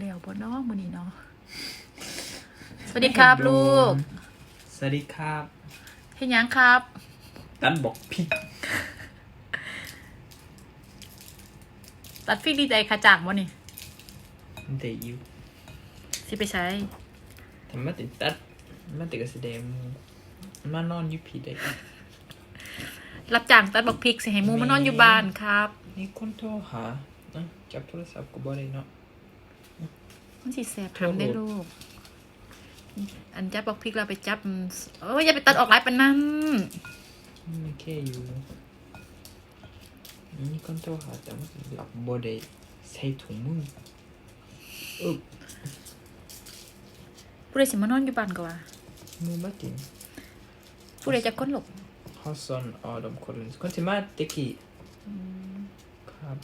เร็วบ่เน้องมือนี้เนาะสวัสดีครับลูก สวัสดีครับเฮ็ดหยังครับตันบอกพี่ตัดฟิกดีใจขาจากบ่นี่มันเตะอยู่สิไปใช้ทำไมาติดตัดมันติดกระแสดงมานอนอยู่ผีได้รับจ้างตัดบักพริกสิให้หมูมานอนอยู่บ้านครับ นี่คนโทรหาอะจับโทรศัพท์ก็บ่ได้เนาะ มันสิแสบโทษทำได้ลูก อันจับบักพริกเราไปจับเอ้ยอย่าไปตัดออกหลายปานนั้นมันแค่อยู่นี่คนโทรหาแต่มันหลับบ่ได้ใส่ถุงมือเออผู้ใดสิมานอนอยู่บ้านก็ว่ามือมาติงผู้ใดจะก้นหลบฮอสซอนออดอมคนคนที่มาตะกี้ครับ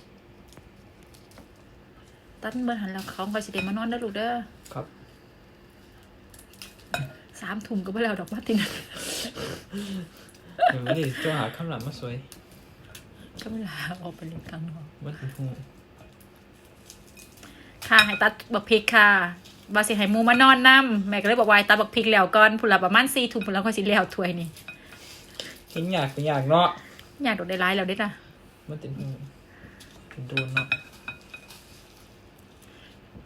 ตัดเบิ่นหันแล้วเขาก็สิได้มานอนเด้อลูกเด้อครับสามถุงก็บ่แล้วดอกว่าติงยังไม่ได้โทรหาคำหลังมาสวยก็เวลาออกไปเล่นข้างนอกมันเป็นหูค่ะให้ตัดบักพริกค่ะบาสิให้หมูมานอนนํแม่ก็เลยบอกว่าให้ตัดบักพริกแล้วก่อนพุ่นละประมาณ4ถุงพุ่นแล้วก็สิแล้วถ้วยนี่เห็นอยากเป็นอยากเนาะอยากโดดได้หลายแล้วเด้อจ้ะมันเป็นหูเป็นโดนเนาะ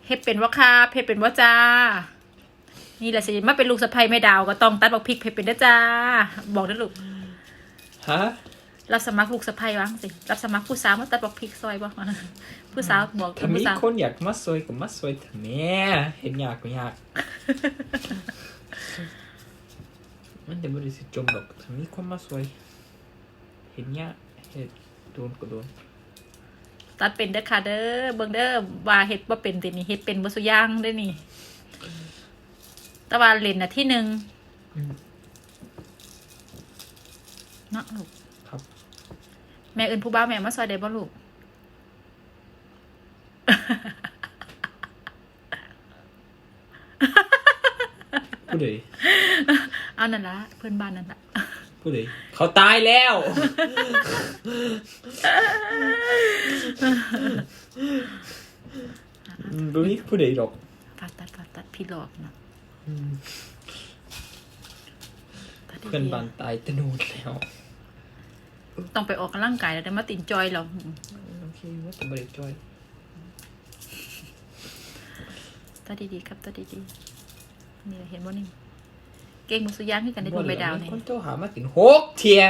เฮ็ดเป็นว่าครับเฮ็ดเป็นว่าจ้า นี่แหละสิมาเป็นลูกสะใภ้แม่ดาวก็ต้องตัดบักพริกเฮ็ดเป็นเด้อจ้า บอกเด้อลูกฮะรับสมัครลูกสะใภ้วางสิรับสมัครผู้สาวมาตัดบักพริกซอยบ่ผู้สาวบอกถ้ามีผู้สาวคนอยากมาสวยกับมาสวยเถอะแม่เห็นอยากก็อยาก มันจะไม่ได้สิจมหรอกถ้ามีคนมาสวยเห็นยากเห็นโดนก็โดน ตัดเป็นเด้อค่ะเด้อเบิ่งเด้อว่าเฮ็ดบ่เป็นตินี่เฮ็ดเป็นบ่สุอย่างเด้อนี่ แต่ว่าเล่นน่ะที่หนึ่งอืมเนาะลูกครับ แม่เอิ้นผู้บ่าวแม่มาซอยได้บ่ลูกผู้ใดเอานั่นละเพื่อนบ้านนั่นละผู้ใดเขาตายแล้ว รู้นี่ผู้ใดหรอกตัดตัดตัดตัดพี่หลอกนะอืมตัดดีๆเพื่อนบ้านตายแตะนูนแล้ว ต้องไปออกกำลังกายแล้วได้มาตินจอยเราโอเคว่าจะบริจอยตัดดีๆครับตัดดีๆนี่แหละเห็นบ่นี่เก่งมุสุย่างคือกันได้ดูใบดาวนี่คนโทรหามาถึงหกเทีย